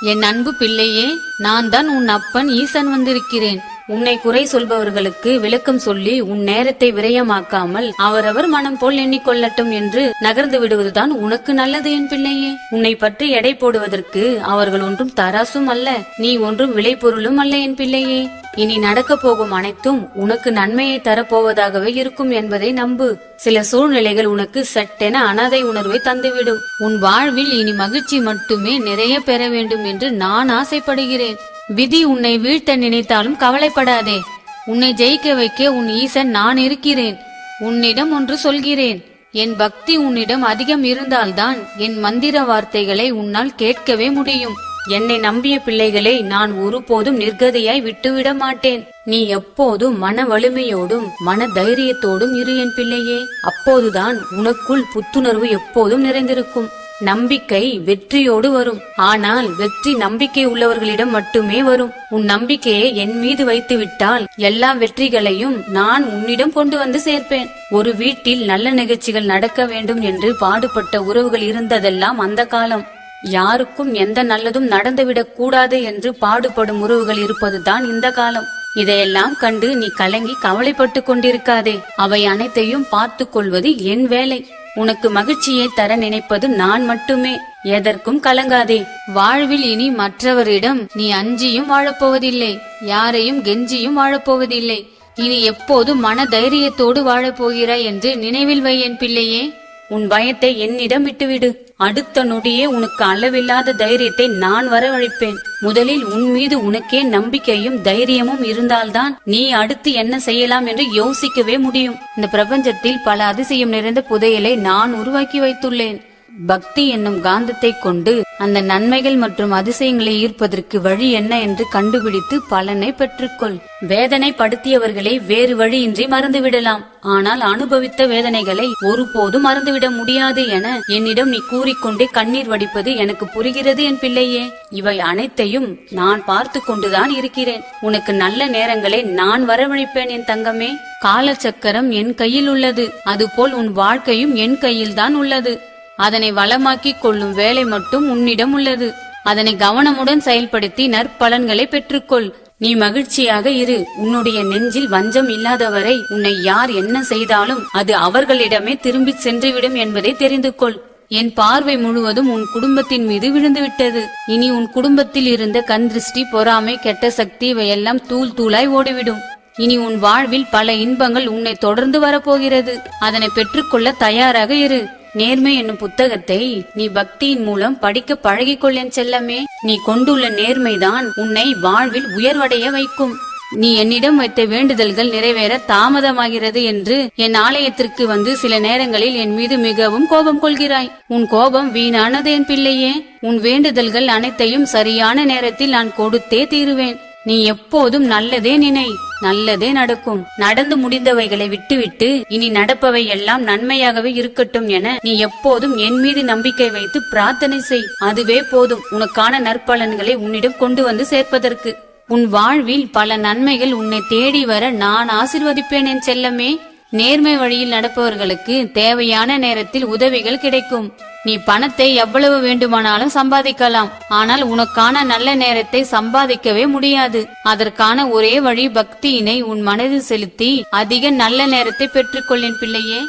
என் அன்பு பிள்ளையே நான் தான் உன் அப்பன் ஈசன் வந்திருக்கிறேன். உன்னை குறை சொல்பவர்களுக்கு விளக்கம் சொல்லி உன் நேரத்தை விரயமாக்காமல் அவரவர் மனம் போல் எண்ணிக்கொள்ளட்டும் என்று நகர்ந்து விடுவதுதான் உனக்கு நல்லது என் பிள்ளையே. உன்னை பற்றி எடை போடுவதற்கு அவர்கள் ஒன்றும் தராசும் அல்ல நீ ஒன்றும் விளைபொருளும் அல்ல என் பிள்ளையே. இனி நடக்க போகும் அனைத்தும் உனக்கு நன்மையை தரப்போவதாகவே இருக்கும் என்பதை நம்பு. சில சூழ்நிலைகள் உனக்கு சட்டென அனாதை உணர்வை தந்துவிடும். உன் வாழ்வில் இனி மகிழ்ச்சி மட்டுமே நிறைய பெற வேண்டும் என்று நான் ஆசைப்படுகிறேன். விதி உன்னை வீழ்த்த நினைத்தாலும் கவலைப்படாதே. உன்னை ஜெயிக்க வைக்க உன் ஈசன் நான் இருக்கிறேன். உன்னிடம் ஒன்று சொல்கிறேன். என் பக்தி உன்னிடம் அதிகம் இருந்தால்தான் என் மந்திர வார்த்தைகளை உன்னால் கேட்கவே முடியும். என்னை நம்பிய பிள்ளைகளை நான் ஒருபோதும் நிர்கதையாய் விட்டுவிட மாட்டேன். நீ எப்போதும் மன வலிமையோடும் மன தைரியத்தோடும் இரு என் பிள்ளையே. அப்போதுதான் உனக்குள் புத்துணர்வு எப்போதும் நிறைந்திருக்கும். நம்பிக்கை வெற்றியோடு வரும். ஆனால் வெற்றி நம்பிக்கை உள்ளவர்களிடம் மட்டுமே வரும். உன் நம்பிக்கையை என் மீது வைத்து விட்டால் எல்லா வெற்றிகளையும் நான் உன்னிடம் கொண்டு வந்து சேர்ப்பேன். ஒரு வீட்டில் நல்ல நிகழ்ச்சிகள் நடக்க வேண்டும் என்று பாடுபட்ட உறவுகள் இருந்ததெல்லாம் அந்த காலம். யாருக்கும் எந்த நல்லதும் நடந்துவிடக் கூடாது என்று பாடுபடும் உறவுகள் இருப்பதுதான் இந்த காலம். இதையெல்லாம் கண்டு நீ கலங்கி கவலைப்பட்டு கொண்டிருக்காதே. அவை அனைத்தையும் பார்த்து கொள்வது என் வேலை. உனக்கு மகிழ்ச்சியை தர நினைப்பது நான் மட்டுமே. எதற்கும் கலங்காதே. வாழ்வில் இனி மற்றவரிடம் நீ அஞ்சியும் வாழப்போவதில்லை. யாரையும் கெஞ்சியும் வாழப்போவதில்லை. இனி எப்போதும் மன தைரியத்தோடு வாழப்போகிறாய் என்று நினைவில் வை என் பிள்ளையே. உன் பயத்தை என்னிடம் விட்டுவிடு. அடுத்த நொடியே உனக்கு அளவில்லாத தைரியத்தை நான் வரவழைப்பேன். முதலில் உன் மீது உனக்கே நம்பிக்கையும் தைரியமும் இருந்தால்தான் நீ அடுத்து என்ன செய்யலாம் என்று யோசிக்கவே முடியும். இந்த பிரபஞ்சத்தில் பல அதிசயம் நிறைந்த புதையலை நான் உருவாக்கி வைத்துள்ளேன். பக்தி என்னும் காந்தத்தை கொண்டு அந்த நன்மைகள் மற்றும் அதிசயங்களை ஈர்ப்பதற்கு வழி என்ன என்று கண்டுபிடித்து பலனை பெற்றுக்கொள். வேதனை படுத்தியவர்களை வேறு வழியின்றி மறந்துவிடலாம். ஆனால் அனுபவித்த வேதனைகளை ஒருபோதும் மறந்துவிட முடியாது என என்னிடம் நீ கூறிக்கொண்டே கண்ணீர் வடிப்பது எனக்கு புரிகிறது என் பிள்ளையே. இவை அனைத்தையும் நான் பார்த்து கொண்டுதான் இருக்கிறேன். உனக்கு நல்ல நேரங்களை நான் வரவழைப்பேன் என் தங்கமே. காலச்சக்கரம் என் கையில் உள்ளது. அதுபோல் உன் வாழ்க்கையும் என் கையில்தான் உள்ளது. அதனை வளமாக்கிக் கொள்ளும் வேலை மட்டும் உன்னிடம் உள்ளது. அதனை கவனமுடன் செயல்படுத்தி நற்பலன்களை பெற்றுக்கொள். நீ மகிழ்ச்சியாக இரு. உன்னுடைய நெஞ்சில் வஞ்சம் இல்லாதவரை உன்னை யார் என்ன செய்தாலும் அது அவர்களிடமே திரும்பி சென்றுவிடும் என்பதை தெரிந்து கொள். என் பார்வை முழுவதும் உன் குடும்பத்தின் மீது விழுந்துவிட்டது. இனி உன் குடும்பத்தில் இருந்த கண் திருஷ்டி பொறாமை கெட்ட சக்தி இவையெல்லாம் தூள் தூளாய் ஓடிவிடும். இனி உன் வாழ்வில் பல இன்பங்கள் உன்னை தொடர்ந்து வரப்போகிறது. அதனை பெற்றுக்கொள்ள தயாராக இரு. நேர்மை என்னும் புத்தகத்தை நீ பக்தியின் மூலம் படிக்க பழகிக்கொள்ளேன் செல்லமே. நீ கொண்டுள்ள நேர்மைதான் உன்னை வாழ்வில் உயர்வடைய வைக்கும். நீ என்னிடம் வைத்த வேண்டுதல்கள் நிறைவேற தாமதமாகிறது என்று என் ஆலயத்திற்கு வந்து சில நேரங்களில் என் மீது மிகவும் கோபம் கொள்கிறாய். உன் கோபம் வீணானது என் பிள்ளையே. உன் வேண்டுதல்கள் அனைத்தையும் சரியான நேரத்தில் நான் கொடுத்தே தீருவேன். நீ எப்போதும் நல்லதே நினை நல்லதே நடக்கும். நடந்து முடிந்தவைகளை விட்டுவிட்டு இனி நடப்பவை எல்லாம் நன்மையாகவே இருக்கட்டும் என நீ எப்போதும் என் மீது நம்பிக்கை வைத்து பிரார்த்தனை செய். அதுவே போதும். உனக்கான நற்பலன்களை உன்னிடம் கொண்டு வந்து சேர்ப்பதற்கு. உன் வாழ்வில் பல நன்மைகள் உன்னை தேடி வர நான் ஆசிர்வதிப்பேன் என் செல்லமே. நேர்மை வழியில் நடப்பவர்களுக்கு தேவையான நேரத்தில் உதவிகள் கிடைக்கும். நீ பணத்தை எவ்வளவு வேண்டுமானாலும் சம்பாதிக்கலாம். ஆனால் உனக்கான நல்ல நேரத்தை சம்பாதிக்கவே முடியாது. அதற்கான ஒரே வழி பக்தியினை உன் மனதில் செலுத்தி அதிக நல்ல நேரத்தை பெற்றுக்கொள்ளேன் பிள்ளையே.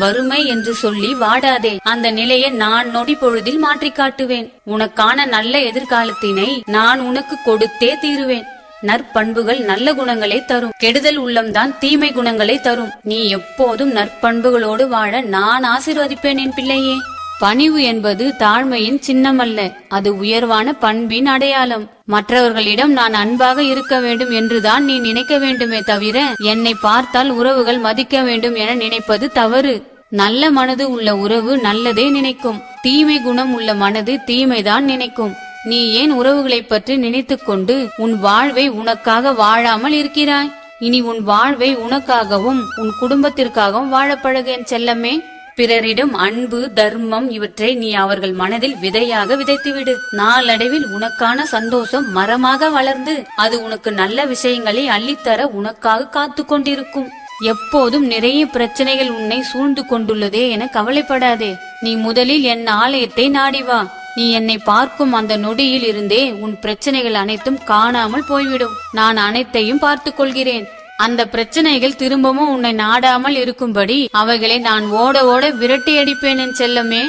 வறுமை என்று சொல்லி வாடாதே. அந்த நிலையை நான் நொடி பொழுதில் மாற்றி காட்டுவேன். உனக்கான நல்ல எதிர்காலத்தினை நான் உனக்கு கொடுத்தே தீருவேன். நற்பண்புகள் நல்ல குணங்களை தரும். கெடுதல் உள்ளம்தான் தீமை குணங்களை தரும். நீ எப்போதும் நற்பண்புகளோடு வாழ நான் ஆசிர்வதிப்பேன் என் பிள்ளையே. பணிவு என்பது தாழ்மையின் சின்னமல்ல. அது உயர்வான பண்பின் அடையாளம். மற்றவர்களிடம் நான் அன்பாக இருக்க வேண்டும் என்றுதான் நீ நினைக்க வேண்டுமே தவிர என்னை பார்த்தால் உறவுகள் மதிக்க வேண்டும் என நினைப்பது தவறு. நல்ல மனது உள்ள உறவு நல்லதே நினைக்கும். தீமை குணம் உள்ள மனது தீமைதான் நினைக்கும். நீ ஏன் உறவுகளை பற்றி நினைத்துக்கொண்டு உன் வாழ்வை உனக்காக வாழாமல் இருக்கிறாய்? இனி உன் வாழ்வை உனக்காகவும் உன் குடும்பத்திற்காகவும் வாழப் என் செல்லமே. பிறரிடம் அன்பு தர்மம் இவற்றை நீ அவர்கள் மனதில் விதையாக விதைத்துவிடு. நாளடைவில் உனக்கான சந்தோஷம் மரமாக வளர்ந்து அது உனக்கு நல்ல விஷயங்களை அள்ளித்தர உனக்காக காத்து கொண்டிருக்கும். எப்போதும் நிறைய பிரச்சனைகள் உன்னை சூழ்ந்து கொண்டுள்ளதே என கவலைப்படாதே. நீ முதலில் என் ஆலயத்தை நாடி வா. நீ என்னை பார்க்கும் அந்த நொடியில் இருந்தே உன் பிரச்சனைகள் அனைத்தும் காணாமல் போய்விடும். நான் அனைத்தையும் பார்த்து கொள்கிறேன். அந்த பிரச்சனைகள் திரும்பவும் உன்னை நாடாமல் இருக்கும்படி அவைகளை நான் ஓட ஓட விரட்டி அடிப்பேன் என் செல்லமே.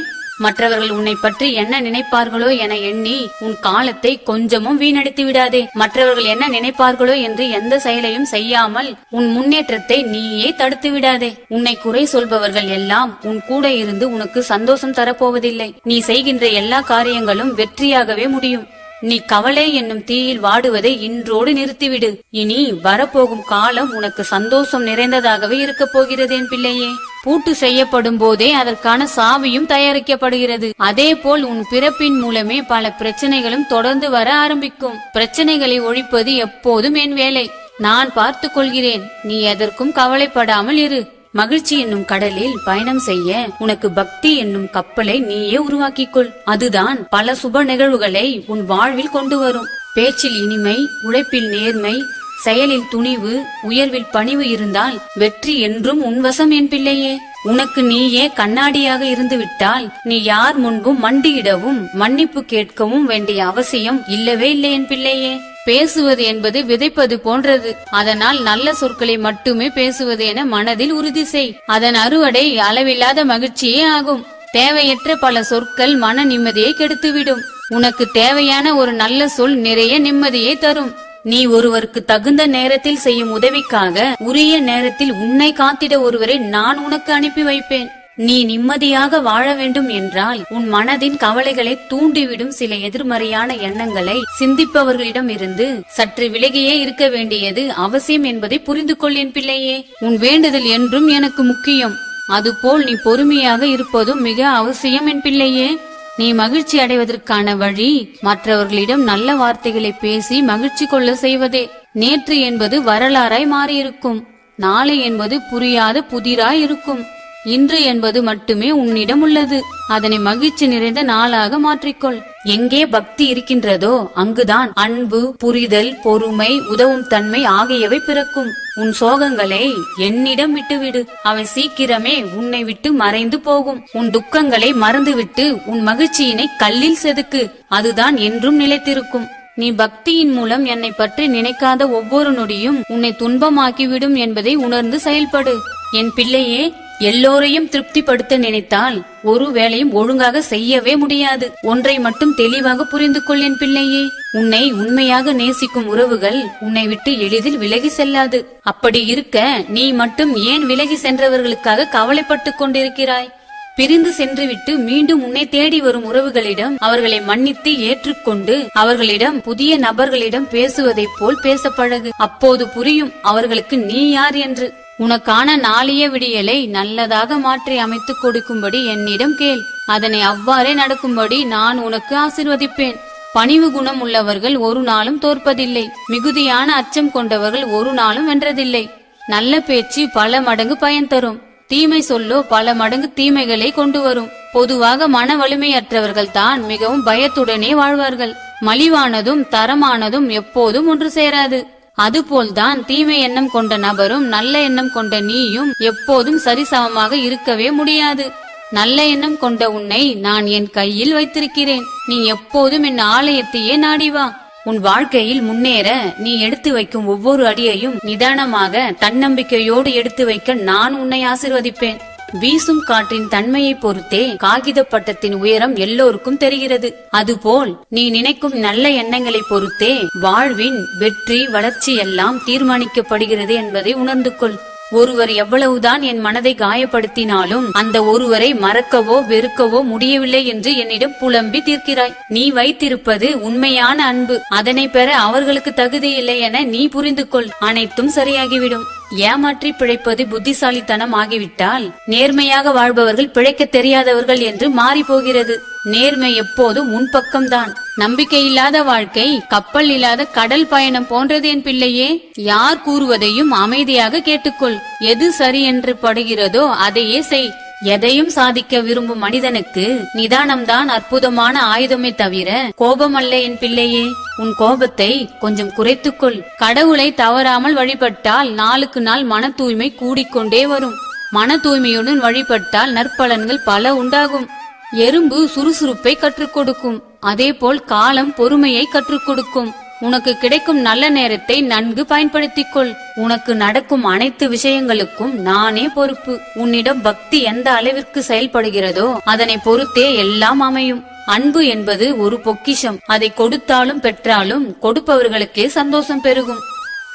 மற்றவர்கள் உன்னை பற்றி என்ன நினைப்பார்களோ என எண்ணி உன் காலத்தை கொஞ்சமும் வீணடித்து விடாதே. மற்றவர்கள் என்ன நினைப்பார்களோ என்று எந்த செயலையும் செய்யாமல் உன் முன்னேற்றத்தை நீயே தடுத்து விடாதே. உன்னை குறை சொல்பவர்கள் எல்லாம் உன் கூட இருந்து உனக்கு சந்தோஷம் தரப்போவதில்லை. நீ செய்கின்ற எல்லா காரியங்களும் வெற்றியாகவே முடியும். நீ கவலை என்னும் தீயில் வாடுவதை இன்றோடு நிறுத்திவிடு. இனி வரப்போகும் காலம் உனக்கு சந்தோஷம் நிறைந்ததாகவே இருக்கப் போகிறது என் பிள்ளையே. பூட்டு செய்யப்படும் போதே அதற்கான சாவியும் தயாரிக்கப்படுகிறது. அதே போல் உன் பிறப்பின் மூலமே பல பிரச்சனைகளும் தொடர்ந்து வர ஆரம்பிக்கும். பிரச்சனைகளை ஒழிப்பது எப்போதும் என் வேலை. நான் பார்த்து கொள்கிறேன். நீ எதற்கும் கவலைப்படாமல் இரு. மகிழ்ச்சி என்னும் கடலில் பயணம் செய்ய உனக்கு பக்தி என்னும் கப்பலை நீயே உருவாக்கிக்கொள். அதுதான் பல சுப நிகழ்வுகளை உன் வாழ்வில் கொண்டு வரும். பேச்சில் இனிமை உழைப்பில் நேர்மை செயலில் துணிவு உயர்வில் பணிவு இருந்தால் வெற்றி என்றும் உன்வசம் என் பிள்ளையே. உனக்கு நீயே கண்ணாடியாக இருந்து விட்டால் நீ யார் முன்பும் மண்டியிடவும் மன்னிப்பு கேட்கவும் வேண்டிய அவசியம் இல்லவே இல்லை என் பிள்ளையே. பேசுவது என்பது விதைப்பது போன்றது. அதனால் நல்ல சொற்களை மட்டுமே பேசுவது என மனதில் உறுதி செய். அதன் அறுவடை அளவில்லாத மகிழ்ச்சியே ஆகும். தேவையற்ற பல சொற்கள் மன நிம்மதியை கெடுத்துவிடும். உனக்கு தேவையான ஒரு நல்ல சொல் நிறைய நிம்மதியை தரும். நீ ஒருவருக்கு தகுந்த நேரத்தில் செய்யும் உதவிக்காக உரிய நேரத்தில் உன்னை காத்திட ஒருவரை நான் உனக்கு அனுப்பி வைப்பேன். நீ நிம்மதியாக வாழ வேண்டும் என்றால் உன் மனதின் கவலைகளை தூண்டிவிடும் சில எதிர்மறையான எண்ணங்களை சிந்திப்பவர்களிடம் இருந்து சற்று விலகியே இருக்க வேண்டியது அவசியம் என்பதை புரிந்து கொள் என் பிள்ளையே. உன் வேண்டுதல் என்றும் எனக்கு முக்கியம். அதுபோல் நீ பொறுமையாக இருப்பதும் மிக அவசியம் என் பிள்ளையே. நீ மகிழ்ச்சி அடைவதற்கான வழி மற்றவர்களிடம் நல்ல வார்த்தைகளை பேசி மகிழ்ச்சி கொள்ள செய்வதே. நேற்று என்பது வரலாறாய் மாறியிருக்கும். நாளை என்பது புரியாத புதிராய் இருக்கும். இன்று என்பது மட்டுமே உன்னிடம் உள்ளது. அதனை மகிழ்ச்சி நிறைந்த நாளாக மாற்றிக்கொள். எங்கே பக்தி இருக்கின்றதோ அங்குதான் அன்பு புரிதல் பொறுமை உதவும் தன்மை ஆகியவை பிறக்கும். உன் சோகங்களை என்னிடம் விட்டுவிடு. அவை சீக்கிரமே உன்னை விட்டு மறைந்து போகும். உன் துக்கங்களை மறந்துவிட்டு உன் மகிழ்ச்சியினை கல்லில் செதுக்கு. அதுதான் என்றும் நிலைத்திருக்கும். நீ பக்தியின் மூலம் என்னை பற்றி நினைக்காத ஒவ்வொரு நொடியும் உன்னை துன்பமாக்கிவிடும் என்பதை உணர்ந்து செயல்படு. என் பிள்ளையே எல்லோரையும் திருப்திப்படுத்த நினைத்தால் ஒரு வேலையும் ஒழுங்காக செய்யவே முடியாது. ஒன்றை மட்டும் தெளிவாக புரிந்து கொள் என் பிள்ளையே. உன்னை உண்மையாக நேசிக்கும் உறவுகள் உன்னை விட்டு எளிதில் விலகி செல்லாது. அப்படி இருக்க நீ மட்டும் ஏன் விலகி சென்றவர்களுக்காக கவலைப்பட்டுக் கொண்டிருக்கிறாய்? பிரிந்து சென்றுவிட்டு மீண்டும் உன்னை தேடி வரும் உறவுகளிடம் அவர்களை மன்னித்து ஏற்றுக்கொண்டு அவர்களிடம் புதிய நபர்களிடம் பேசுவதைப் போல் பேச பழகு அப்போது புரியும் அவர்களுக்கு நீ யார் என்று. உனக்கான நாளிய விடியலை நல்லதாக மாற்றி அமைத்துக் கொடுக்கும்படி என்னிடம் கேள். அதனை அவ்வாறே நடக்கும்படி நான் உனக்கு ஆசிர்வதிப்பேன். பணிவு குணம் உள்ளவர்கள் ஒரு நாளும் தோற்பதில்லை. மிகுதியான அச்சம் கொண்டவர்கள் ஒரு நாளும் வென்றதில்லை. நல்ல பேச்சு பல மடங்கு பயன் தரும். தீமை சொல்லோ பல மடங்கு தீமைகளை கொண்டு வரும். பொதுவாக மன வலிமையற்றவர்கள் தான் மிகவும் பயத்துடனே வாழ்வார்கள். மலிவானதும் தரமானதும் எப்போதும் ஒன்று சேராது. அதுபோல்தான் தீமை எண்ணம் கொண்ட நபரும் நல்ல எண்ணம் கொண்ட நீயும் எப்போதும் சரிசமமாக இருக்கவே முடியாது. நல்ல எண்ணம் கொண்ட உன்னை நான் என் கையில் வைத்திருக்கிறேன். நீ எப்போதும் என் ஆலயத்தையே நாடி வா. உன் வாழ்க்கையில் முன்னேற நீ எடுத்து வைக்கும் ஒவ்வொரு அடியையும் நிதானமாக தன்னம்பிக்கையோடு எடுத்து வைக்க நான் உன்னை ஆசிர்வதிப்பேன். வீசும் காற்றின் தன்மையை பொறுத்தே காகித பட்டத்தின் உயரம் எல்லோருக்கும் தெரிகிறது. அதுபோல் நீ நினைக்கும் நல்ல எண்ணங்களை பொறுத்தே வாழ்வின் வெற்றி வளர்ச்சி எல்லாம் தீர்மானிக்கப்படுகிறது என்பதை உணர்ந்து கொள். ஒருவர் எவ்வளவுதான் என் மனதை காயப்படுத்தினாலும் அந்த ஒருவரை மறக்கவோ வெறுக்கவோ முடியவில்லை என்று என்னிடம் புலம்பி தீர்க்கிறாய். நீ வைத்திருப்பது உண்மையான அன்பு. அதனை பெற அவர்களுக்கு தகுதி இல்லை என நீ புரிந்து கொள் அனைத்தும் சரியாகிவிடும். ஏமாற்றி பிழைப்பது புத்திசாலித்தனம் ஆகிவிட்டால் நேர்மையாக வாழ்பவர்கள் பிழைக்க தெரியாதவர்கள் என்று மாறி போகிறது நேர்மை எப்போதும் முன்பக்கம்தான் நம்பிக்கை இல்லாத வாழ்க்கை கப்பல் இல்லாத கடல் பயணம் போன்றது என் பிள்ளையே. யார் கூறுவதையும் அமைதியாக கேட்டுக்கொள். எது சரி என்று படுகிறதோ அதையே செய். எதையும் சாதிக்க விரும்பும் மனிதனுக்கு நிதானம்தான் அற்புதமான ஆயுதமே தவிர கோபமல்ல என் பிள்ளையே. உன் கோபத்தை கொஞ்சம் குறைத்துக்கொள். கடவுளை தவறாமல் வழிபட்டால் நாளுக்கு நாள் மன தூய்மை கூடிக்கொண்டே வரும். மன தூய்மையுடன் வழிபட்டால் நற்பலன்கள் பல உண்டாகும். எறும்பு சுறுசுறுப்பை கற்றுக் கொடுக்கும். அதேபோல் காலம் பொறுமையை கற்றுக் கொடுக்கும். உனக்கு கிடைக்கும் நல்ல நேரத்தை நன்கு பயன்படுத்திக் கொள் உனக்கு நடக்கும் அனைத்து விஷயங்களுக்கும் நானே பொறுப்பு. உன்னிடம் பக்தி எந்த அளவிற்கு செயல்படுகிறதோ அதனை பொறுத்தே எல்லாம் அமையும். அன்பு என்பது ஒரு பொக்கிஷம். அதை கொடுத்தாலும் பெற்றாலும் கொடுப்பவர்களுக்கே சந்தோஷம் பெருகும்.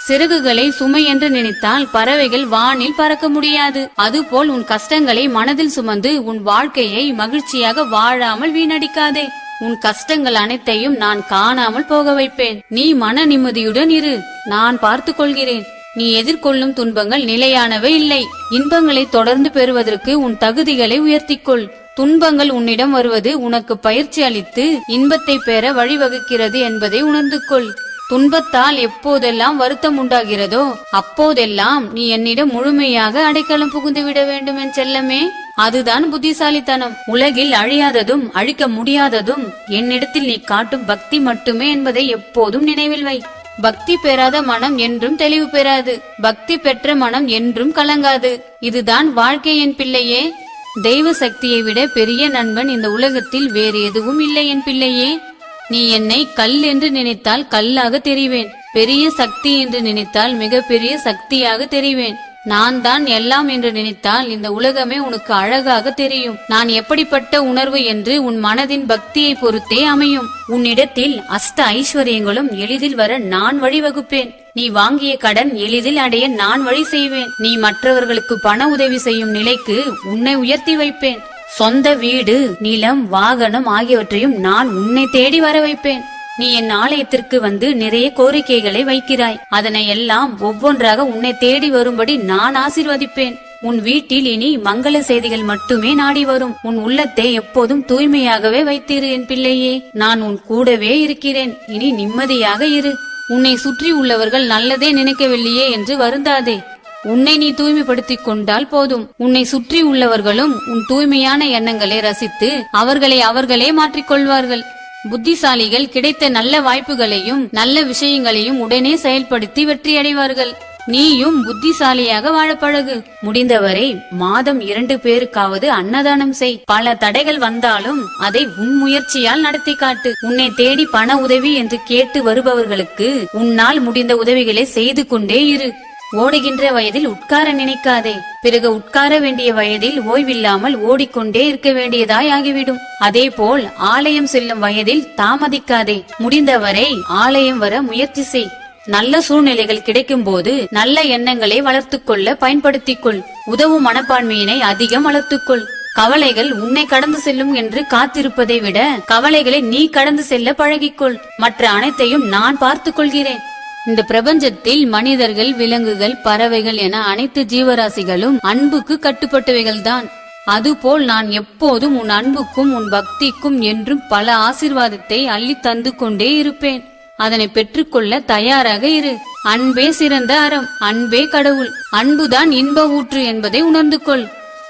சிறகுகளை சுமை என்று நினைத்தால் பறவைகள் வானில் பறக்க முடியாது. அதுபோல் உன் கஷ்டங்களை மனதில் சுமந்து உன் வாழ்க்கையை மகிழ்ச்சியாக வாழாமல் வீணடிக்காதே. உன் கஷ்டங்கள் அனைத்தையும் நான் காணாமல் போக வைப்பேன். நீ மன நிம்மதியுடன் இரு. நான் பார்த்து கொள்கிறேன் நீ எதிர்கொள்ளும் துன்பங்கள் நிலையானவை இல்லை. இன்பங்களை தொடர்ந்து பெறுவதற்கு உன் தகுதிகளை உயர்த்திக்கொள். துன்பங்கள் உன்னிடம் வருவது உனக்கு பயிற்சி அளித்து இன்பத்தை பெற வழிவகுக்கிறது என்பதை உணர்ந்து கொள் துன்பத்தால் எப்போதெல்லாம் வருத்தம் உண்டாகிறதோ அப்போதெல்லாம் நீ என்னிடம் முழுமையாக அடைக்கலம் புகுந்து விட வேண்டும் என் செல்லமே. அதுதான் புத்திசாலித்தனம். உலகில் அழியாததும் அழிக்க முடியாததும் என்னிடத்தில் நீ காட்டும் பக்தி மட்டுமே என்பதை எப்போதும் நினைவில் வை. பக்தி பெறாத மனம் என்றும் தெளிவு பெறாது. பக்தி பெற்ற மனம் என்றும் கலங்காது. இதுதான் வாழ்க்கை என் பிள்ளையே. தெய்வ சக்தியை விட பெரிய நண்பன் இந்த உலகத்தில் வேறு எதுவும் இல்லை என் பிள்ளையே. நீ என்னை கல் என்று நினைத்தால் கல்லாக தெரிவேன். பெரிய சக்தி என்று நினைத்தால் மிகப்பெரிய சக்தியாக தெரிவேன். நான் தான் எல்லாம் என்று நினைத்தால் இந்த உலகமே உனக்கு அழகாக தெரியும். நான் எப்படிப்பட்ட உணர்வு என்று உன் மனதின் பக்தியை பொறுத்தே அமையும். உன்னிடத்தில் அஷ்ட ஐஸ்வர்யங்களும் எளிதில் வர நான் வழிவகுப்பேன் நீ வாங்கிய கடன் எளிதில் அடைய நான் வழி செய்வேன். நீ மற்றவர்களுக்கு பண உதவி செய்யும் நிலைக்கு உன்னை உயர்த்தி வைப்பேன். சொந்த வீடு நிலம் வாகனம் ஆகியவற்றையும் நான் உன்னை தேடி வர வைப்பேன். நீ என் ஆலயத்திற்கு வந்து நிறைய கோரிக்கைகளை வைக்கிறாய். அதனை எல்லாம் ஒவ்வொன்றாக உன்னை தேடி வரும்படி நான் ஆசிர்வதிப்பேன். உன் வீட்டில் இனி மங்கள செய்திகள் மட்டுமே நாடி வரும். உன் உள்ளத்தை எப்போதும் தூய்மையாகவே வைத்திரு என் பிள்ளையே. நான் உன் கூடவே இருக்கிறேன். இனி நிம்மதியாக இரு. உன்னை சுற்றி உள்ளவர்கள் நல்லதே நினைக்கவில்லையே என்று வருந்தாதே. உன்னை நீ தூய்மைப்படுத்திக் கொண்டால் போதும். உன்னை சுற்றி உள்ளவர்களும் உன் தூய்மையான எண்ணங்களை ரசித்து அவர்களை அவர்களே மாற்றிக்கொள்வார்கள் புத்திசாலிகள் கிடைத்த நல்ல வாய்ப்புகளையும் நல்ல விஷயங்களையும் உடனே செயல்படுத்தி வெற்றியடைவார்கள். நீயும் புத்திசாலியாக வாழ பழகு. முடிந்தவரை மாதம் இரண்டு பேருக்காவது அன்னதானம் செய். பல தடைகள் வந்தாலும் அதை உன் முயற்சியால் நடத்தி காட்டு. உன்னை தேடி பண உதவி என்று கேட்டு வருபவர்களுக்கு உன்னால் முடிந்த உதவிகளை செய்து கொண்டே இரு. ஓடுகின்ற வயதில் உட்கார நினைக்காதே. பிறகு உட்கார வேண்டிய வயதில் ஓய்வில்லாமல் ஓடிக்கொண்டே இருக்க வேண்டியதாய் ஆகிவிடும். அதேபோல் ஆலயம் செல்லும் வயதில் தாமதிக்காதே. முடிந்தவரை ஆலயம் வர முயற்சி செய். நல்ல சூழ்நிலைகள் கிடைக்கும் போது நல்ல எண்ணங்களை வளர்த்துக்கொள்ள பயன்படுத்திக் உதவும் மனப்பான்மையினை அதிகம் வளர்த்துக்கொள். கவலைகள் உன்னை கடந்து செல்லும் என்று காத்திருப்பதை விட கவலைகளை நீ கடந்து செல்ல பழகிக்கொள். மற்ற அனைத்தையும் நான் பார்த்துக் கொள்கிறேன் இந்த பிரபஞ்சத்தில் மனிதர்கள் விலங்குகள் பறவைகள் என அனைத்து ஜீவராசிகளும் அன்புக்கு கட்டுப்பட்டவைகள் தான் அதுபோல் நான் எப்போதும் உன் அன்புக்கும் உன் பக்திக்கும் என்றும் பல ஆசிர்வாதத்தை அள்ளி தந்து கொண்டே இருப்பேன். அதனை பெற்றுக்கொள்ள தயாராக இரு. அன்பே சிறந்த அறம் அன்பே கடவுள். அன்புதான் இன்ப ஊற்று என்பதை உணர்ந்து கொள்.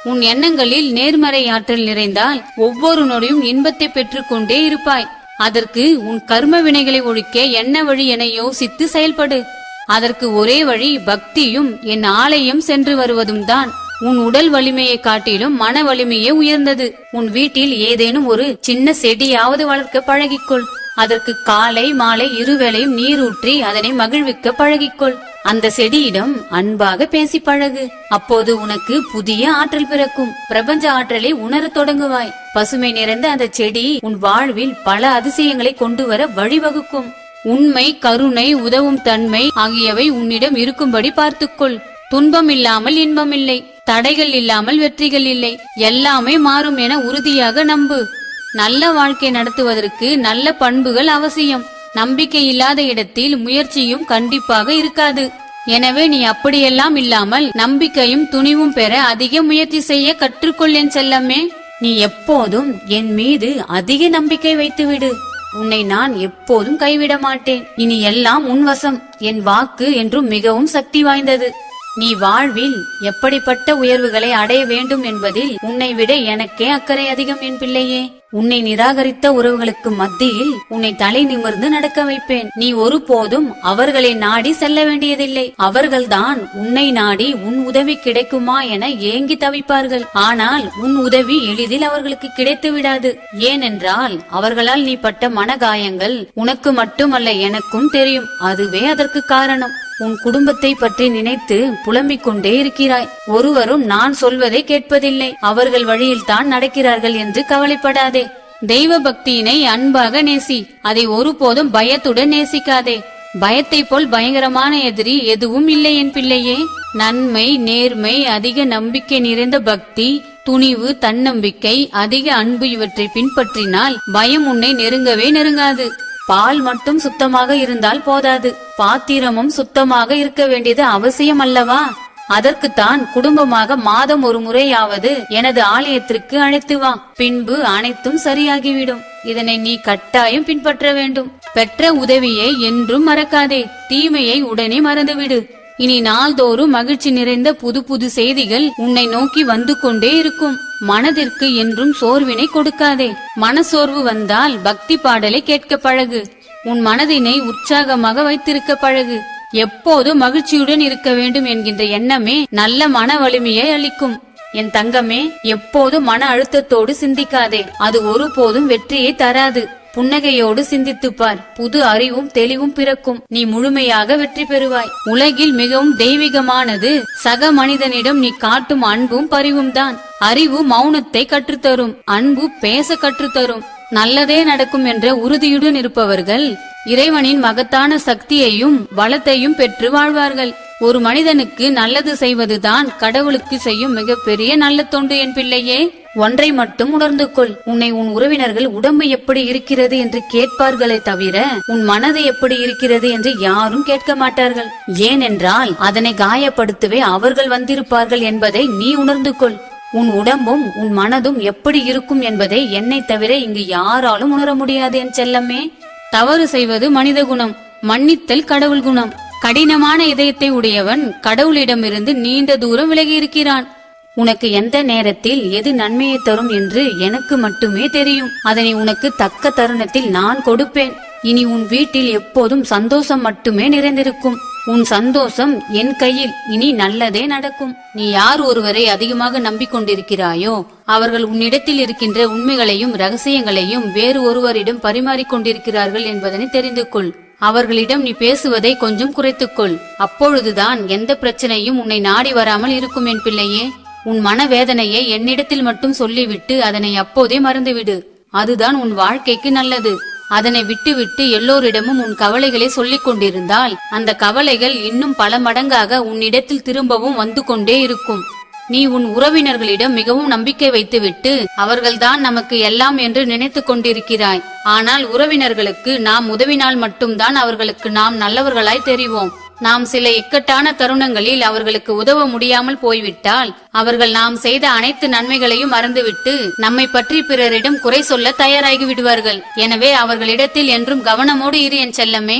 உன் எண்ணங்களில் நேர்மறை ஆற்றல் நிறைந்தால் ஒவ்வொரு நொடியும் இன்பத்தை பெற்றுக்கொண்டே இருப்பாய். அதற்கு உன் கர்ம வினைகளை ஒழிக்க என்ன வழி என யோசித்து செயல்படு. அதற்கு ஒரே வழி பக்தியும் என் ஆலயம் சென்று வருவதும் தான். உன் உடல் வலிமையை காட்டிலும் மன வலிமையே உயர்ந்தது. உன் வீட்டில் ஏதேனும் ஒரு சின்ன செடியாவது வளர்க்க பழகிக்கொள். அதற்கு காலை மாலை இருவேளையும் நீர் ஊற்றி அதனை மகிழ்விக்க பழகிக்கொள். அந்த செடியிடம் அன்பாக பேசி பழகு. அப்போது உனக்கு புதிய ஆற்றல் பிறக்கும். பிரபஞ்ச ஆற்றலை உணரத் தொடங்குவாய். பசுமை நிறைந்த அந்த செடி உன் வாழ்வில் பல அதிசயங்களை கொண்டு வர வழிவகுக்கும். உண்மை கருணை உதவும் தன்மை ஆகியவை உன்னிடம் இருக்கும்படி பார்த்துக்கொள். துன்பம் இல்லாமல் இன்பம் இல்லை. தடைகள் இல்லாமல் வெற்றிகள் இல்லை. எல்லாமே மாறும் என உறுதியாக நம்பு. நல்ல வாழ்க்கை நடத்துவதற்கு நல்ல பண்புகள் அவசியம். நம்பிக்கை இல்லாத இடத்தில் முயற்சியும் கண்டிப்பாக இருக்காது. எனவே நீ அப்படியெல்லாம் இல்லாமல் நம்பிக்கையும் துணிவும் பெற அதிக முயற்சி செய்ய கற்றுக்கொள்ளேன் செல்லமே. நீ எப்போதும் என் மீது அதிக நம்பிக்கை வைத்துவிடு. உன்னை நான் எப்போதும் கைவிட மாட்டேன். இனி எல்லாம் உன் வசம். என் வாக்கு என்றும் மிகவும் சக்தி வாய்ந்தது. நீ வாழ்வில் எப்படிப்பட்ட உயர்வுகளை அடைய வேண்டும் என்பதில் உன்னை விட எனக்கே அக்கறை அதிகம் என் பிள்ளையே. உன்னை நிராகரித்த உறவுகளுக்கு மத்தியில் உன்னை தலை நிமிர்ந்து நடக்க வைப்பேன். நீ ஒருபோதும் அவர்களை நாடி செல்ல வேண்டியதில்லை. அவர்கள்தான் உன்னை நாடி உன் உதவி கிடைக்குமா என ஏங்கி தவிப்பார்கள். ஆனால் உன் உதவி எளிதில் அவர்களுக்கு கிடைத்து விடாது. ஏனென்றால் அவர்களால் நீ பட்ட மனகாயங்கள் உனக்கு மட்டுமல்ல எனக்கும் தெரியும். அதுவே அதற்கு காரணம். உன் குடும்பத்தை பற்றி நினைத்து புலம்பிக் கொண்டே இருக்கிறாய். ஒருவரும் நான் சொல்வதை கேட்பதில்லை. அவர்கள் வழியில் தான் நடக்கிறார்கள் என்று கவலைப்படாதே. தெய்வ பக்தியினை அன்பாக நேசி. அதை ஒருபோதும் பயத்துடன் நேசிக்காதே. பயத்தை போல் பயங்கரமான எதிரி எதுவும் இல்லை என் பிள்ளையே. நன்மை நேர்மை அதிக நம்பிக்கை நிறைந்த பக்தி துணிவு தன்னம்பிக்கை அதிக அன்பு இவற்றை பின்பற்றினால் பயம் உன்னை நெருங்கவே நெருங்காது. பால் மட்டும் சுத்தமாக இருந்தால் போதாது. பாத்திரமும் சுத்தமாக இருக்க வேண்டியது அவசியம் அல்லவா அதற்குத்தான் குடும்பமாக மாதம் ஒரு முறையாவது எனது ஆலயத்திற்கு அழைத்து வா. பின்பு அனைத்தும் சரியாகிவிடும். இதனை நீ கட்டாயம் பின்பற்ற வேண்டும். பெற்ற உதவியை என்றும் மறக்காதே. தீமையை உடனே மறந்துவிடு. இனி நாள்தோறும் மகிழ்ச்சி நிறைந்த புது புது செய்திகள் உன்னை நோக்கி வந்து கொண்டே இருக்கும். மனதிற்கு என்றும் சோர்வினை கொடுக்காதே. மனசோர்வு வந்தால் பக்தி பாடலை கேட்க பழகு. உன் மனதினை உற்சாகமாக வைத்திருக்க பழகு. எப்போதும் மகிழ்ச்சியுடன் இருக்க வேண்டும் என்கின்ற எண்ணமே நல்ல மன வலிமையை அளிக்கும். என் தங்கமே எப்போதும் மன அழுத்தத்தோடு சிந்திக்காதே. அது ஒருபோதும் வெற்றியை தராது. புன்னகையோடு சிந்தித்து பார். புது அறிவும் தெளிவும் பிறக்கும். நீ முழுமையாக வெற்றி பெறுவாய். உலகில் மிகவும் தெய்வீகமானது சக மனிதனிடம் நீ காட்டும் அன்பும் பரிவும் தான் அறிவு மௌனத்தை கற்றுத்தரும். அன்பு பேச கற்றுத்தரும். நல்லதே நடக்கும் என்ற உறுதியுடன் இருப்பவர்கள் இறைவனின் மகத்தான சக்தியையும் பலத்தையும் பெற்று வாழ்வார்கள். ஒரு மனிதனுக்கு நல்லது செய்வதுதான் கடவுளுக்கு செய்யும் மிகப்பெரிய நல்ல தொண்டு என் பிள்ளையே. ஒன்றை மட்டும் உணர்ந்து கொள். உன்னை உன் உறவினர்கள் உடம்பு எப்படி இருக்கிறது என்று கேட்பார்களே தவிர உன் மனது எப்படி இருக்கிறது என்று யாரும் கேட்க மாட்டார்கள். ஏனென்றால் அதனை காயப்படுத்தவே அவர்கள் வந்திருப்பார்கள் என்பதை நீ உணர்ந்து கொள். உன் உடம்பும் உன் மனதும் எப்படி இருக்கும் என்பதை என்னை தவிர இங்கு யாராலும் உணர முடியாது என் செல்லமே. தவறு செய்வது மனித குணம் மன்னித்தல் கடவுள் குணம். கடினமான இதயத்தை உடையவன் கடவுளிடமிருந்து நீண்ட தூரம் விலகி இருக்கிறான். உனக்கு எந்த நேரத்தில் எது நன்மையை தரும் என்று எனக்கு மட்டுமே தெரியும். அதனை உனக்கு தக்க தருணத்தில் நான் கொடுப்பேன். இனி உன் வீட்டில் எப்போதும் சந்தோஷம் மட்டுமே நிறைந்திருக்கும். உன் சந்தோஷம் என் கையில் இனி நல்லதே நடக்கும். நீ யார் ஒருவரை அதிகமாக நம்பிக்கொண்டிருக்கிறாயோ அவர்கள் உன்னிடத்தில் இருக்கின்ற உண்மைகளையும் ரகசியங்களையும் வேறு ஒருவரிடம் பரிமாறிக்கொண்டிருக்கிறார்கள் என்பதனை தெரிந்து கொள். அவர்களிடம் நீ பேசுவதை கொஞ்சம் குறைத்துக்கொள். அப்பொழுதுதான் எந்த பிரச்சனையும் உன்னை நாடி வராமல் இருக்கும் என் பிள்ளையே. உன் மனவேதனையை என்னிடத்தில் மட்டும் சொல்லிவிட்டு அதனை அப்போதே மறந்துவிடு. அதுதான் உன் வாழ்க்கைக்கு நல்லது. அதனை விட்டுவிட்டு எல்லோரிடமும் உன் கவலைகளை சொல்லிக் கொண்டிருந்தால் அந்த கவலைகள் இன்னும் பல மடங்காக உன்னிடத்தில் திரும்பவும் வந்து கொண்டே இருக்கும். நீ உன் உறவினர்களிடம் மிகவும் நம்பிக்கை வைத்துவிட்டு அவர்கள்தான் நமக்கு எல்லாம் என்று நினைத்துக் கொண்டிருக்கிறாய். ஆனால் உறவினர்களுக்கு நாம் உதவினால் மட்டும்தான் அவர்களுக்கு நாம் நல்லவர்களாய் தெரிவோம். நாம் சில இக்கட்டான தருணங்களில் அவர்களுக்கு உதவ முடியாமல் போய்விட்டால் அவர்கள் நாம் செய்த அனைத்து நன்மைகளையும் மறந்துவிட்டு நம்மை பற்றி பிறரிடம் குறை சொல்ல தயாராகி விடுவார்கள். எனவே அவர்களிடத்தில் என்றும் கவனமோடு இரு என் செல்லமே.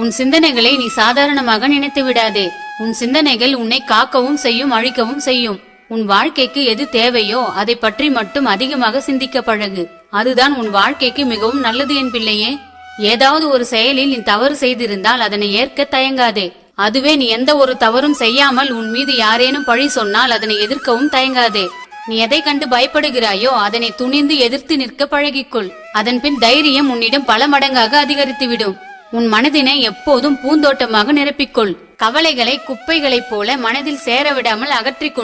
உன் சிந்தனைகளை நீ சாதாரணமாக நினைத்து விடாதே. உன் சிந்தனைகள் உன்னை காக்கவும் செய்யும் அழிக்கவும் செய்யும். உன் வாழ்க்கைக்கு எது தேவையோ அதை பற்றி மட்டும் அதிகமாக சிந்திக்க பழகு. அதுதான் உன் வாழ்க்கைக்கு மிகவும் நல்லது என் பிள்ளையே. ஏதாவது ஒரு செயலில் நீ தவறு செய்திருந்தால் அதனை ஏற்க தயங்காதே. அதுவே நீ எந்த ஒரு தவறும் செய்யாமல் உன் மீது யாரேனும் பழி சொன்னால் அதனை எதிர்க்கவும் தயங்காதே. நீ எதை கண்டு பயப்படுகிறாயோ அதனை துணிந்து எதிர்த்து நிற்க பழகிக்கொள். அதன்பின் தைரியம் உன்னிடம் பல மடங்காக அதிகரித்துவிடும். உன் மனதினை எப்போதும் பூந்தோட்டமாக நிரப்பிக்கொள். கவலைகளை குப்பைகளைப் போல மனதில் சேர விடாமல்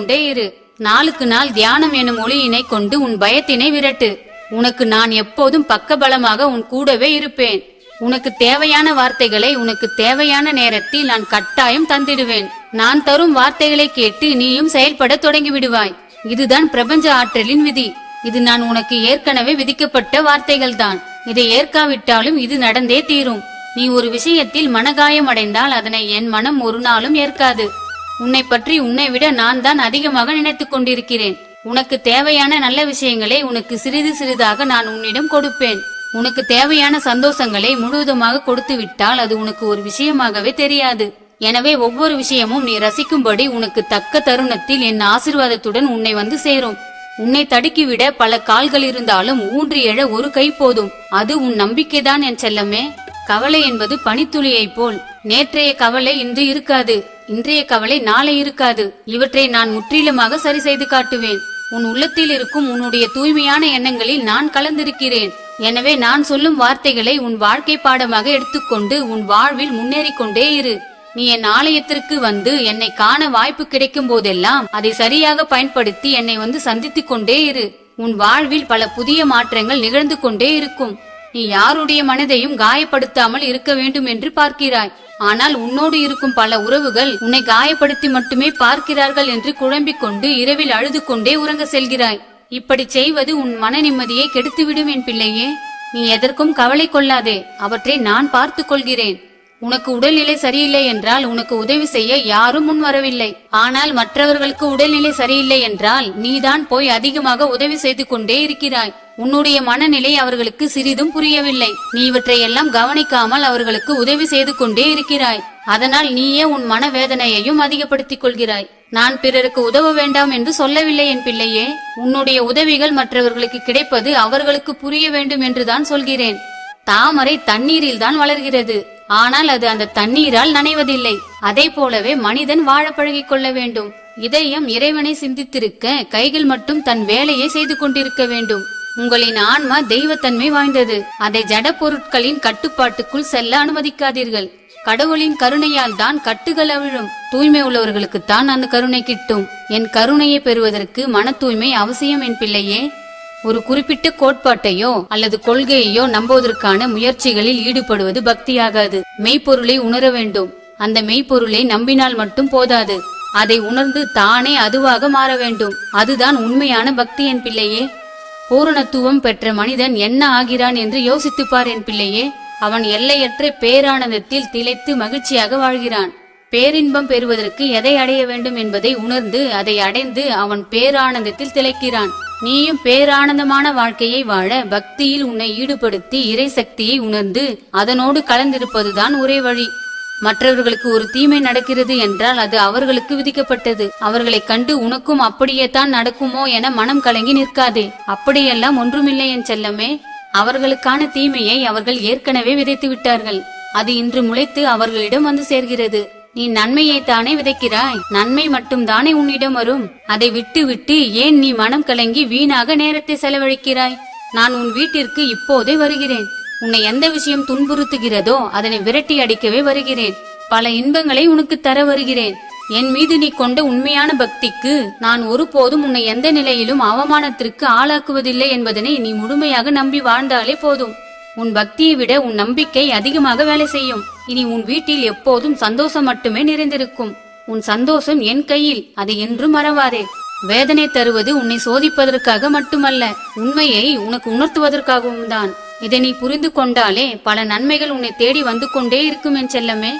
இரு. நாளுக்கு நாள் தியானம் எனும் ஒளியினை கொண்டு உன் பயத்தினை விரட்டு. உனக்கு நான் எப்போதும் பக்கபலமாக உன் கூடவே இருப்பேன். உனக்கு தேவையான வார்த்தைகளை உனக்கு தேவையான நேரத்தில் நான் கட்டாயம் தந்திடுவேன். நான் தரும் வார்த்தைகளை கேட்டு நீயும் செயல்பட தொடங்கி விடுவாய் இதுதான் பிரபஞ்ச ஆற்றலின் விதி. இது நான் உனக்கு ஏற்கனவே விதிக்கப்பட்ட வார்த்தைகள் தான் இதை ஏற்காவிட்டாலும் இது நடந்தே தீரும். நீ ஒரு விஷயத்தில் மனகாயம் அடைந்தால் அதனை என் மனம் ஒரு நாளும் ஏற்காது. உன்னை பற்றி உன்னை விட நான் தான் அதிகமாக நினைத்துக் கொண்டிருக்கிறேன். உனக்கு தேவையான நல்ல விஷயங்களை உனக்கு சிறிது சிறிதாக நான் உன்னிடம் கொடுப்பேன். உனக்கு தேவையான சந்தோஷங்களை முழுவதுமாக கொடுத்து விட்டால் அது உனக்கு ஒரு விஷயமாகவே தெரியாது. எனவே ஒவ்வொரு விஷயமும் நீ ரசிக்கும்படி உனக்கு தக்க தருணத்தில் என் ஆசிர்வாதத்துடன் உன்னை வந்து சேரும். உன்னை தடுக்கிவிட பல கால்கள் இருந்தாலும் ஊன்றி எழ ஒரு கை போதும். அது உன் நம்பிக்கைதான் என் செல்லமே. கவலை என்பது பனித்துளியைப் போல். நேற்றைய கவலை இன்று இருக்காது. இன்றைய கவலை நாளை இருக்காது. இவற்றை நான் முற்றிலுமாக சரி செய்து காட்டுவேன். உன் உள்ளத்தில் இருக்கும் உன்னுடைய தூய்மையான எண்ணங்களில் நான் கலந்திருக்கிறேன். எனவே நான் சொல்லும் வார்த்தைகளை உன் வாழ்க்கை பாடமாக எடுத்துக்கொண்டு உன் வாழ்வில் முன்னேறிக் கொண்டே இரு. நீ என் ஆலயத்திற்கு வந்து என்னை காண வாய்ப்பு கிடைக்கும் போதெல்லாம் அதை சரியாக பயன்படுத்தி என்னை வந்து சந்தித்துக் கொண்டே இரு. உன் வாழ்வில் பல புதிய மாற்றங்கள் நிகழ்ந்து கொண்டே இருக்கும். நீ யாருடைய மனதையும் காயப்படுத்தாமல் இருக்க வேண்டும் என்று பார்க்கிறாய். ஆனால் உன்னோடு இருக்கும் பல உறவுகள் உன்னை காயப்படுத்தி மட்டுமே பார்க்கிறார்கள் என்று குழம்பிக் கொண்டு இரவில் அழுது கொண்டே உறங்க செல்கிறாய். இப்படி செய்வது உன் மன நிம்மதியை கெடுத்துவிடும் என் பிள்ளையே. நீ எதற்கும் கவலை கொள்ளாதே. அவற்றை நான் பார்த்துக் கொள்கிறேன். உனக்கு உடல்நிலை சரியில்லை என்றால் உனக்கு உதவி செய்ய யாரும் முன் வரவில்லை. ஆனால் மற்றவர்களுக்கு உடல்நிலை சரியில்லை என்றால் நீதான் போய் அதிகமாக உதவி செய்து கொண்டே இருக்கிறாய். உன்னுடைய மனநிலை அவர்களுக்கு சிறிதும் புரியவில்லை. நீ இவற்றையெல்லாம் கவனிக்காமல் அவர்களுக்கு உதவி செய்து கொண்டே இருக்கிறாய். அதனால் நீயே உன் மனவேதனையையும் அதிகப்படுத்திக் கொள்கிறாய். நான் பிறருக்கு உதவ வேண்டாம் என்று சொல்லவில்லை என் பிள்ளையே. உன்னுடைய உதவிகள் மற்றவர்களுக்கு கிடைப்பது அவர்களுக்கு புரிய வேண்டும் என்றுதான் சொல்கிறேன். தாமரை தண்ணீரில் தான் வளர்கிறது. ஆனால் அது அந்த தண்ணீரால் நனைவதில்லை. அதே போலவே மனிதன் வாழ பழகிக் கொள்ள வேண்டும். இதயம் இறைவனை சிந்தித்திருக்க கைகள் மட்டும் தன் வேலையை செய்து கொண்டிருக்க வேண்டும். உங்களின் ஆன்மா தெய்வத்தன்மை வாய்ந்தது. அதை ஜட பொருட்களின் கட்டுப்பாட்டுக்குள் செல்ல அனுமதிக்காதீர்கள். கடவுளின் கருணையால் தான் கட்டுகள் அவிழும். தூய்மை உள்ளவர்களுக்குத்தான் அந்த கருணை கிட்டும். என் கருணையை பெறுவதற்கு மன தூய்மை அவசியம் என் பிள்ளையே. ஒரு குறிப்பிட்ட கோட்பாட்டையோ அல்லது கொள்கையையோ நம்புவதற்கான முயற்சிகளில் ஈடுபடுவது பக்தியாகாது. மெய்ப்பொருளை உணர வேண்டும். அந்த மெய்ப்பொருளை நம்பினால் மட்டும் போதாது. அதை உணர்ந்து தானே அதுவாக மாற வேண்டும். அதுதான் உண்மையான பக்தி என் பிள்ளையே. பூரணத்துவம் பெற்ற மனிதன் என்ன ஆகிறான் என்று யோசித்துப்பார் என் பிள்ளையே. அவன் எல்லையற்ற பேரானந்தத்தில் திளைத்து மகிழ்ச்சியாக வாழ்கிறான். பேரின்பம் பெறுவதற்கு எதை அடைய வேண்டும் என்பதை உணர்ந்து அதை அடைந்து அவன் பேரானந்தத்தில் திளைக்கிறான். நீயும் பேரானந்தமான வாழ்க்கையை வாழ பக்தியில் உன்னை ஈடுபடுத்தி இறை சக்தியை உணர்ந்து அதனோடு கலந்திருப்பதுதான் ஒரே வழி. மற்றவர்களுக்கு ஒரு தீமை நடக்கிறது என்றால் அது அவர்களுக்கு விதிக்கப்பட்டது. அவர்களை கண்டு உனக்கும் அப்படியே தான் நடக்குமோ என மனம் கலங்கி நிற்காதே. அப்படியெல்லாம் ஒன்றுமில்லை என் செல்லமே. அவர்களுக்கான தீமையை அவர்கள் ஏற்கனவே விதைத்து விட்டார்கள். அது இன்று முளைத்து அவர்களிடம் வந்து சேர்கிறது. நீ நன்மையை தானே விதைக்கிறாய்? நன்மை மட்டும் தானே உன்னிடம் வரும்? அதை விட்டு விட்டு ஏன் நீ மனம் கலங்கி வீணாக நேரத்தை செலவழிக்கிறாய்? நான் உன் வீட்டிற்கு இப்போதே வருகிறேன். உன்னை எந்த விஷயம் துன்புறுத்துகிறதோ அதனை விரட்டி அடிக்கவே வருகிறேன். பல இன்பங்களை உனக்கு தர வருகிறேன். என் மீது நீ கொண்ட உண்மையான பக்திக்கு நான் ஒருபோதும் உன்னை எந்த நிலையிலும் அவமானத்திற்கு ஆளாக்குவதில்லை என்பதனை நீ முழுமையாக நம்பி வாழ்ந்தாலே போதும். உன் பக்தியை விட உன் நம்பிக்கை அதிகமாக வேலை செய்யும். இனி உன் வீட்டில் எப்போதும் சந்தோஷம் மட்டுமே நிறைந்திருக்கும். உன் சந்தோஷம் என் கையில் அதை என்றும் மறவாதே. வேதனை தருவது உன்னை சோதிப்பதற்காக மட்டுமல்ல உண்மையை உனக்கு உணர்த்துவதற்காகவும் தான். இதை நீ புரிந்து கொண்டாலே பல நன்மைகள் உன்னை தேடி வந்து கொண்டே இருக்கும் என் செல்லமே.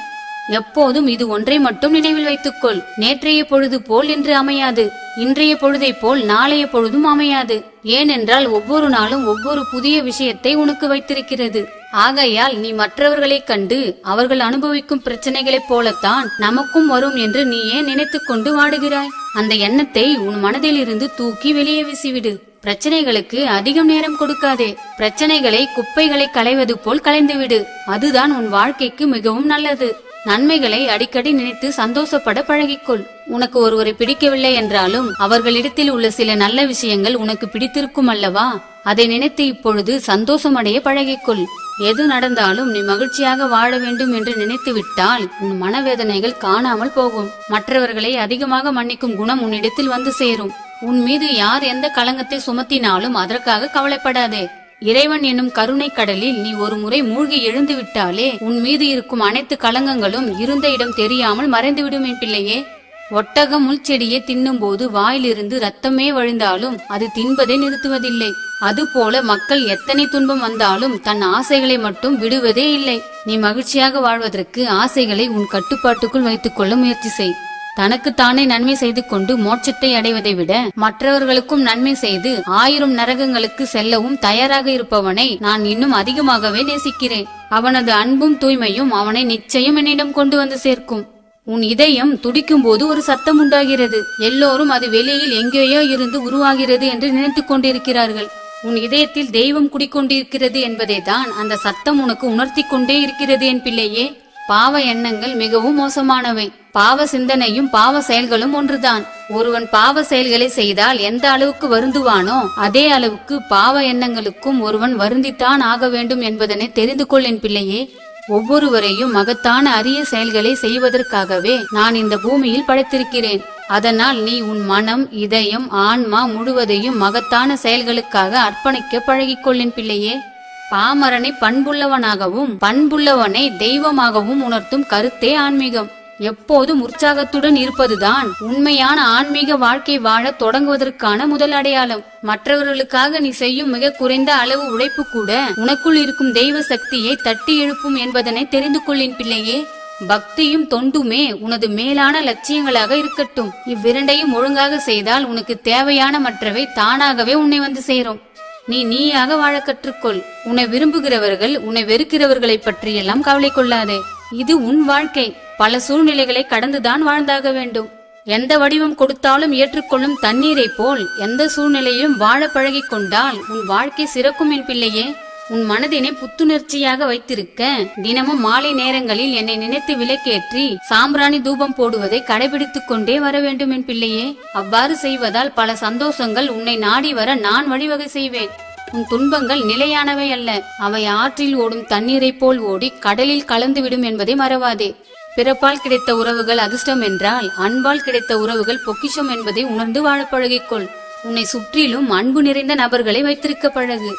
எப்போதும் இது ஒன்றை மட்டும் நினைவில் வைத்துக்கொள். நேற்றைய பொழுது போல் இன்று அமையாது. இன்றைய பொழுதை போல் நாளைய பொழுதும் அமையாது. ஏனென்றால் ஒவ்வொரு நாளும் ஒவ்வொரு புதிய விஷயத்தை உனக்கு வைத்திருக்கிறது. ஆகையால் நீ மற்றவர்களைக் கண்டு அவர்கள் அனுபவிக்கும் பிரச்சனைகளைப் போலத்தான் நமக்கும் வரும் என்று நீ ஏன் நினைத்துக் கொண்டு வாடுகிறாய். அந்த எண்ணத்தை உன் மனதில் இருந்து தூக்கி வெளியே வீசிவிடு. பிரச்சனைகளுக்கு அதிகம் நேரம் கொடுக்காதே. பிரச்சனைகளை குப்பைகளை களைவது போல் களைந்துவிடு. அதுதான் உன் வாழ்க்கைக்கு மிகவும் நல்லது. நன்மைகளை அடிக்கடி நினைத்து சந்தோஷப்பட பழகிக்கொள். உனக்கு ஒருவரை பிடிக்கவில்லை என்றாலும் அவர்களிடத்தில் உள்ள சில நல்ல விஷயங்கள் உனக்கு பிடித்திருக்கும் அல்லவா? அதை நினைத்து இப்பொழுது சந்தோஷமடைய பழகிக்கொள். எது நடந்தாலும் நீ மகிழ்ச்சியாக வாழ வேண்டும் என்று நினைத்து விட்டால் உன் மனவேதனைகள் காணாமல் போகும். மற்றவர்களை அதிகமாக மன்னிக்கும் குணம் உன்னிடத்தில் வந்து சேரும். உன் மீது யார் எந்த களங்கத்தை சுமத்தினாலும் அதற்காக கவலைப்படாதே. இறைவன் என்னும் கருணை கடலில் நீ ஒரு முறை மூழ்கி எழுந்து விட்டாலே உன் மீது இருக்கும் அனைத்து களங்கங்களும் இருந்த இடம் தெரியாமல் மறைந்துவிடும் என் பிள்ளையே. முள் செடியை தின்னும்போது வாயிலிருந்து ரத்தமே வழிந்தாலும் அது தின்பதை நிறுத்துவதில்லை. அதுபோல மக்கள் எத்தனை துன்பம் வந்தாலும் தன் ஆசைகளை மட்டும் விடுவதே இல்லை. நீ மகிழ்ச்சியாக வாழ்வதற்கு ஆசைகளை உன் கட்டுப்பாட்டுக்குள் வைத்துக் கொள்ள முயற்சி செய். தனக்குத்தானே நன்மை செய்து கொண்டு மோட்சத்தை அடைவதை விட மற்றவர்களுக்கும் நன்மை செய்து ஆயிரம் நரகங்களுக்கு செல்லவும் தயாராக இருப்பவனை நான் இன்னும் அதிகமாகவே நேசிக்கிறேன். அவனது அன்பும் தூய்மையும் அவனை நிச்சயம் என்னிடம் கொண்டு வந்து சேர்க்கும். உன் இதயம் துடிக்கும் போது ஒரு சத்தம் உண்டாகிறது. எல்லோரும் அது வெளியில் எங்கேயோ இருந்து உருவாகிறது என்று நினைத்துக் கொண்டிருக்கிறார்கள். உன் இதயத்தில் தெய்வம் குடிக்கொண்டிருக்கிறது என்பதை தான் அந்த சத்தம் உனக்கு உணர்த்தி கொண்டே இருக்கிறது என் பிள்ளையே. பாவ எண்ணங்கள் மிகவும் மோசமானவை. பாவ சிந்தனையும் பாவ செயல்களும் ஒன்றுதான். ஒருவன் பாவ செயல்களை செய்தால் எந்த அளவுக்கு வருந்துவானோ அதே அளவுக்கு பாவ எண்ணங்களுக்கும் ஒருவன் வருந்தித்தான் ஆக வேண்டும் என்பதனை தெரிந்து கொள் என் பிள்ளையே. ஒவ்வொருவரையும் மகத்தான அரிய செயல்களை செய்வதற்காகவே நான் இந்த பூமியில் படைத்திருக்கிறேன். அதனால் நீ உன் மனம் இதயம் ஆன்மா முழுவதையும் மகத்தான செயல்களுக்காக அர்ப்பணிக்க பழகிக்கொள்ளின் பிள்ளையே. பாமரனை பண்புள்ளவனாகவும் பண்புள்ளவனை தெய்வமாகவும் உணர்த்தும் கருத்தே ஆன்மீகம். எப்போதும் உற்சாகத்துடன் இருப்பதுதான் உண்மையான ஆன்மீக வாழ்க்கை வாழ தொடங்குவதற்கான முதல் அடையாளம். மற்றவர்களுக்காக நீ செய்யும் மிக குறைந்த அளவு உழைப்பு கூட உனக்குள் இருக்கும் தெய்வ சக்தியை தட்டி எழுப்பும் என்பதனை தெரிந்து கொள்ளின் பிள்ளையே. பக்தியும் தொண்டுமே உனது மேலான லட்சியங்களாக இருக்கட்டும். இவ்விரண்டையும் ஒழுங்காக செய்தால் உனக்கு தேவையான மற்றவை தானாகவே உன்னை வந்து சேரும். நீ நீயாக வாழ கற்றுக்கொள். உன்னை விரும்புகிறவர்கள் உன்னை வெறுக்கிறவர்களை பற்றியெல்லாம் கவலை கொள்ளாதே. இது உன் வாழ்க்கை. பல சூழ்நிலைகளை கடந்துதான் வாழ்ந்தாக வேண்டும். எந்த வடிவம் கொடுத்தாலும் ஏற்றுக்கொள்ளும் தண்ணீரை போல் எந்த சூழ்நிலையிலும் வாழ பழகிக் கொண்டால் உன் வாழ்க்கை சிறக்கும் என் பிள்ளையே. உன் மனதினை புத்துணர்ச்சியாக வைத்திருக்க தினமும் மாலை நேரங்களில் என்னை நினைத்து விளக்கேற்றி சாம்பிராணி தூபம் போடுவதை கடைபிடித்துக் கொண்டே வர வேண்டும் என் பிள்ளையே. அவ்வாறு செய்வதால் பல சந்தோஷங்கள் உன்னை நாடி வர நான் வழிவகை செய்வேன். உன் துன்பங்கள் நிலையானவை அல்ல. அவை ஆற்றில் ஓடும் தண்ணீரைப் போல் ஓடி கடலில் கலந்துவிடும் என்பதை மறவாதே. பிறப்பால் கிடைத்த உறவுகள் அதிர்ஷ்டம் என்றால் அன்பால் கிடைத்த உறவுகள் பொக்கிஷம் என்பதை உணர்ந்து வாழப் பழகிக்கொள். உன்னை சுற்றிலும் அன்பு நிறைந்த நபர்களை வைத்திருக்க பழகு.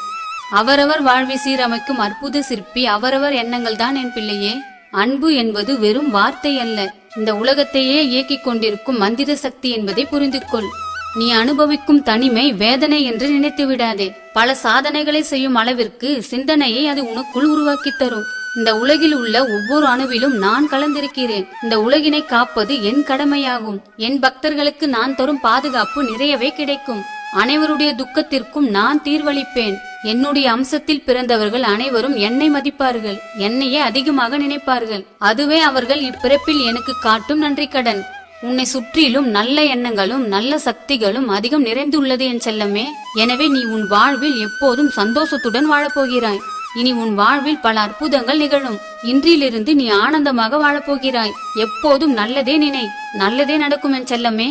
அவரவர் வாழ்வை சீரமைக்கும் அற்புத சிற்பி அவரவர் எண்ணங்கள் தான் என் பிள்ளையே. அன்பு என்பது வெறும் வார்த்தை அல்ல. இந்த உலகத்தையே இயக்கிக் கொண்டிருக்கும் மந்திர சக்தி என்பதை புரிந்து கொள் நீ அனுபவிக்கும் தனிமை வேதனை என்று நினைத்து விடாதே. பல சாதனைகளை செய்யும் அளவிற்கு சிந்தனையை அது உனக்குள் உருவாக்கி தரும். இந்த உலகில் உள்ள ஒவ்வொரு அணுவிலும் நான் கலந்திருக்கிறேன். இந்த உலகினை காப்பது என் கடமையாகும். என் பக்தர்களுக்கு நான் தரும் பாதுகாப்பு நிறையவே கிடைக்கும். அனைவருடைய துக்கத்திற்கும் நான் தீர்வளிப்பேன். என்னுடைய அம்சத்தில் பிறந்தவர்கள் அனைவரும் என்னை மதிப்பார்கள். என்னையே அதிகமாக நினைப்பார்கள். அதுவே அவர்கள் இப்பிறப்பில் எனக்கு காட்டும் நன்றி கடன். உன்னை சுற்றிலும் நல்ல எண்ணங்களும் நல்ல சக்திகளும் அதிகம் நிறைந்துள்ளது என் செல்லமே. எனவே நீ உன் வாழ்வில் எப்போதும் சந்தோஷத்துடன் வாழப்போகிறாய். இனி உன் வாழ்வில் பல அற்புதங்கள் நிகழும். இன்றிலிருந்து நீ ஆனந்தமாக வாழப்போகிறாய். எப்போதும் நல்லதே நினை. நல்லதே நடக்கும் என் செல்லமே.